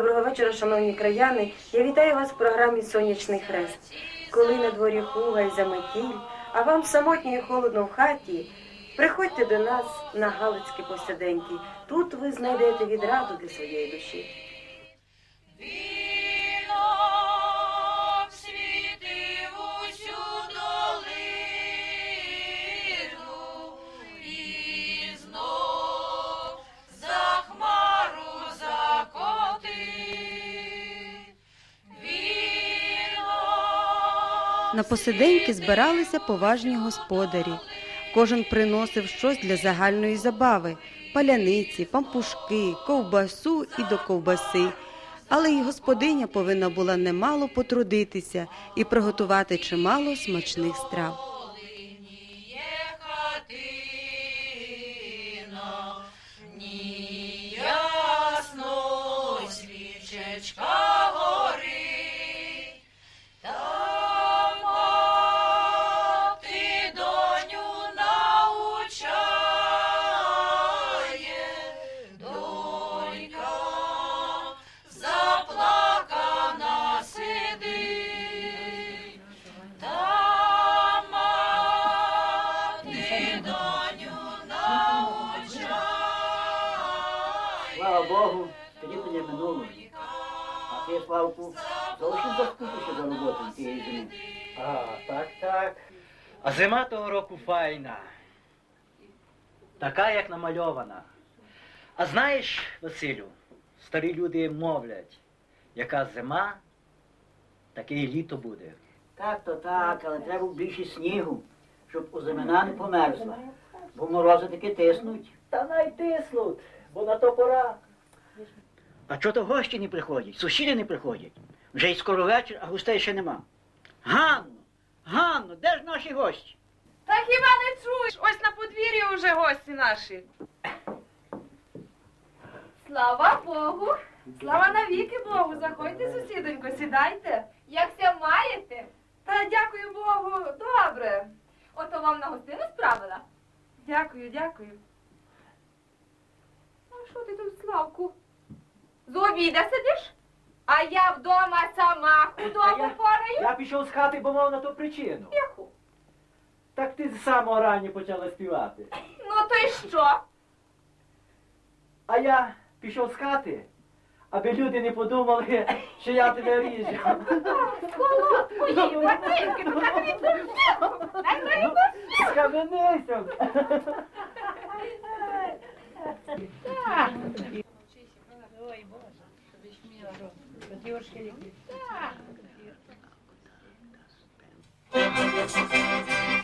Доброго вечора, шановні краяни. Я вітаю вас в програмі Сонячний хрест. Коли на дворі хуга й заметіль, а вам самотньо і холодно в хаті, приходьте до нас на Галицькі посяденьки. Тут ви знайдете відраду для своєї душі. На посиденьки збиралися поважні господарі. Кожен приносив щось для загальної забави: паляниці, пампушки, ковбасу і до ковбаси. Але й господиня повинна була немало потрудитися і приготувати чимало смачних страв. Заскучився за роботою тієї зими. А, так, так. А зима того року файна. Така, як намальована. А знаєш, Василю, старі люди мовлять, яка зима, таке і літо буде. Так, то так, але треба більше снігу, щоб озимина не померзла. Бо морози таки тиснуть. Та найтиснуть, бо на то пора. А чого то гості не приходять, сусіди не приходять. Вже й скоро вечір, а гостей ще нема. Ганно, Ганно, де ж наші гості? Та хіба не чуєш? Ось на подвір'ї уже гості наші. Слава Богу! Слава навіки Богу! Заходьте, сусідонько, сідайте. Якся маєте? Та дякую Богу, добре. Ото вам на гостину справила. Дякую, дякую. А що ти тут, Славку? З обіда сидиш? А я вдома сама худобу я- пораю. Я пішов з хати, бо мав на то причину. Яку? Так ти з самого рання почала співати. Ну то й що? А я пішов з хати, аби люди не подумали, що я тебе ріжу. Мої ботинки, ну так не Дай мені Схаменися. Сонечко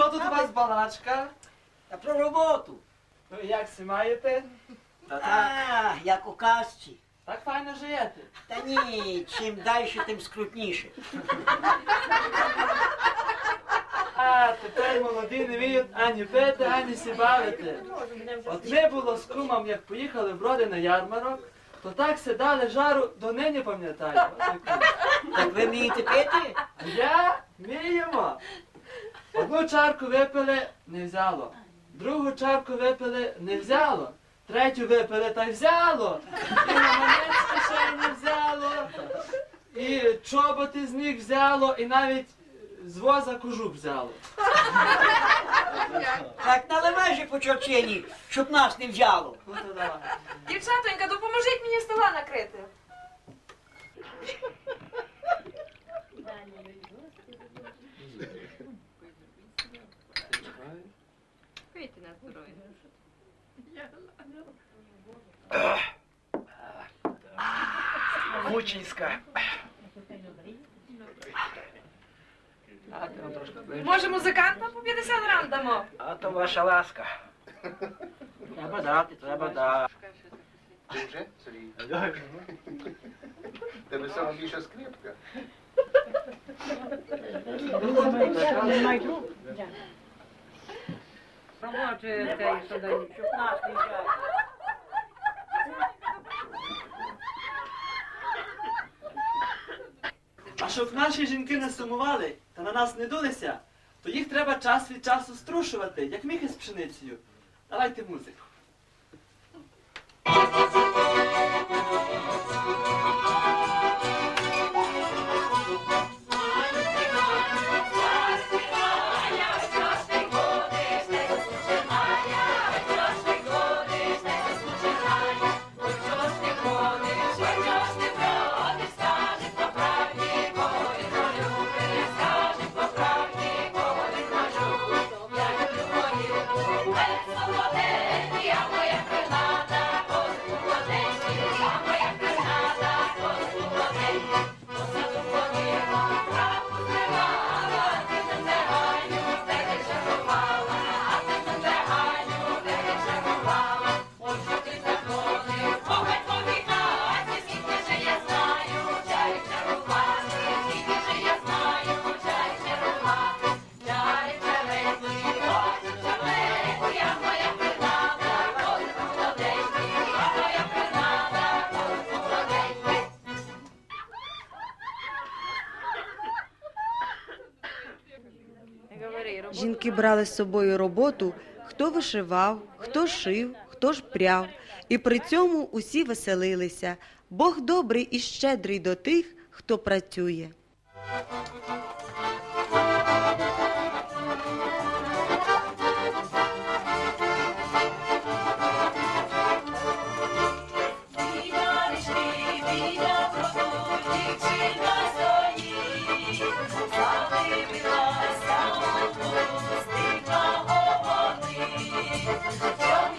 Що тут у вас балачка? Та про роботу. Ну як си маєте? Та так. А, як у казці. Так файно живете. Та ні, чим далі, тим скрутніше. А, тепер молоді не вміють ані пити, ані сі бавити. От ми було з кумом, як поїхали в броди на ярмарок, то так се дали жару, до нині пам'ятаю. Так ви вмієте пити? Я вміємо. Одну чарку випили, не взяло. Другу чарку випили, не взяло. Третю випили та взяло. І на манець ще не взяло. І чоботи з них взяло, і навіть з воза кожух взяло. Так наливай же по чорчині, щоб нас не взяло. Дівчатонька, допоможіть то ваша ласка. Треба дати, треба дати. Ти вже, Сергій? Тебе сама більша скрипка. Щоб нас не взяло. А щоб наші жінки не сумували та на нас не дулися, то їх треба час від часу струшувати, як міхи з пшеницею. Давайте музику. Жінки брали з собою роботу, хто вишивав, хто шив, хто ж пряв. І при цьому усі веселилися. Бог добрий і щедрий до тих, хто працює. Música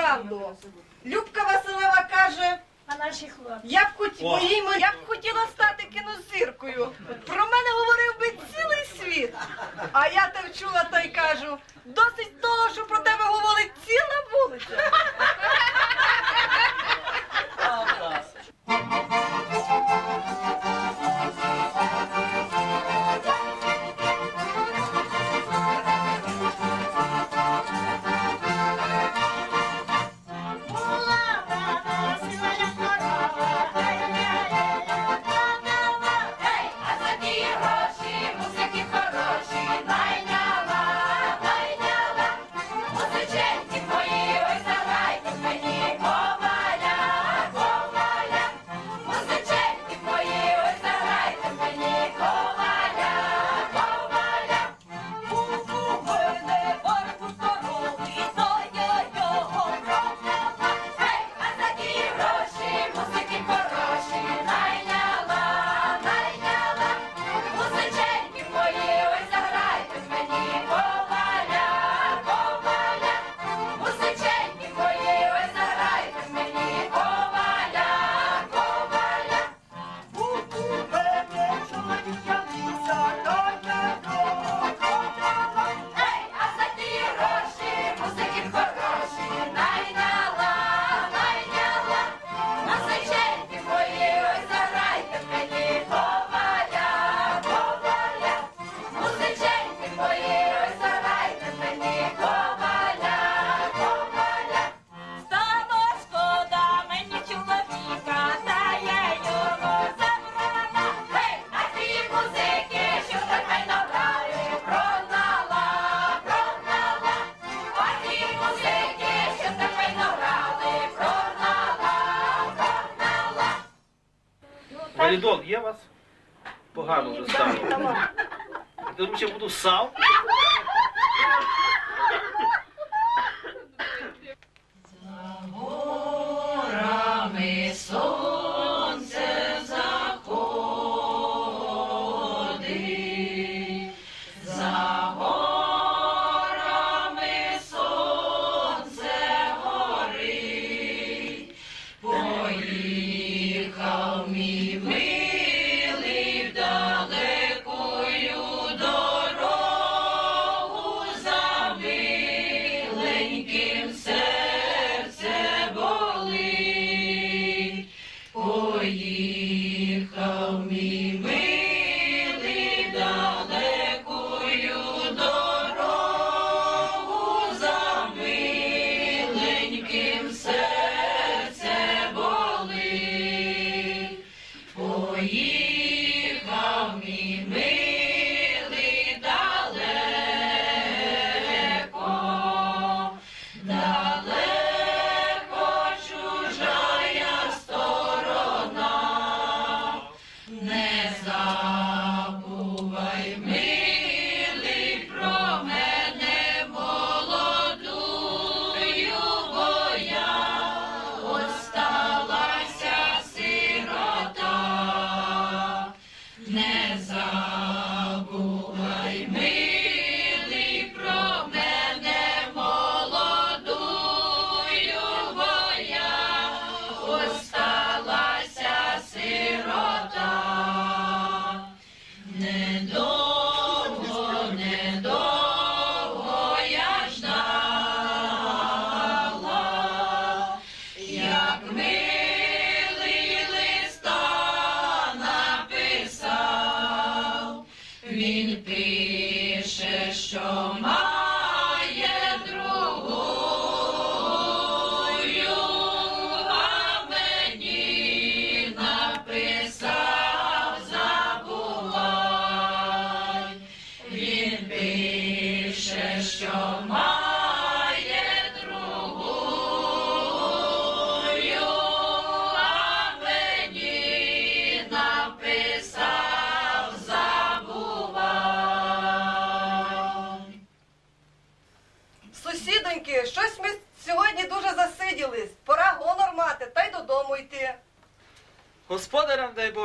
правду. Любка Василева каже, а наші. Я б хотіла я б хотіла стати кінозіркою. Про мене говорив би цілий світ. А я те вчула та й кажу, досить того, що про тебе говорить ціла вулиця. б'є вас, погано вже стало. Я буду сав.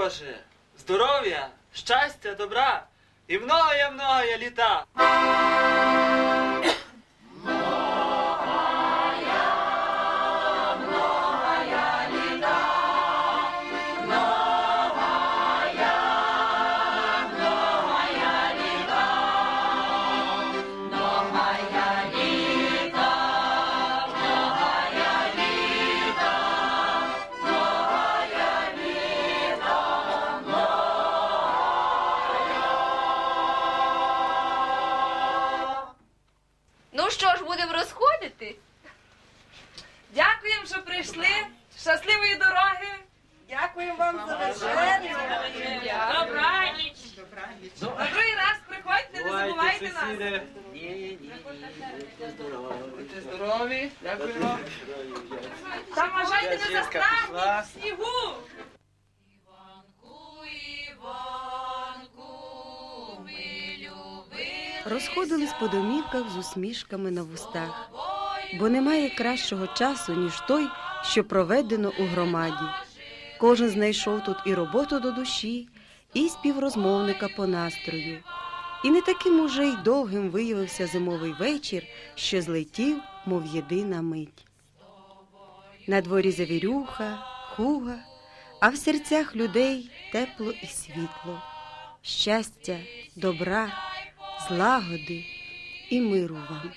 Боже, здоров'я, щастя, добра і многое-многое літа. Та Жінка пішла. снігу. Розходились по домівках з усмішками на вустах, бо немає кращого часу, ніж той, що проведено у громаді. Кожен знайшов тут і роботу до душі, і співрозмовника по настрою. І не таким уже й довгим виявився зимовий вечір, що злетів, мов єдина мить. На дворі завірюха, хуга, а в серцях людей тепло і світло, щастя, добра, злагоди і миру вам.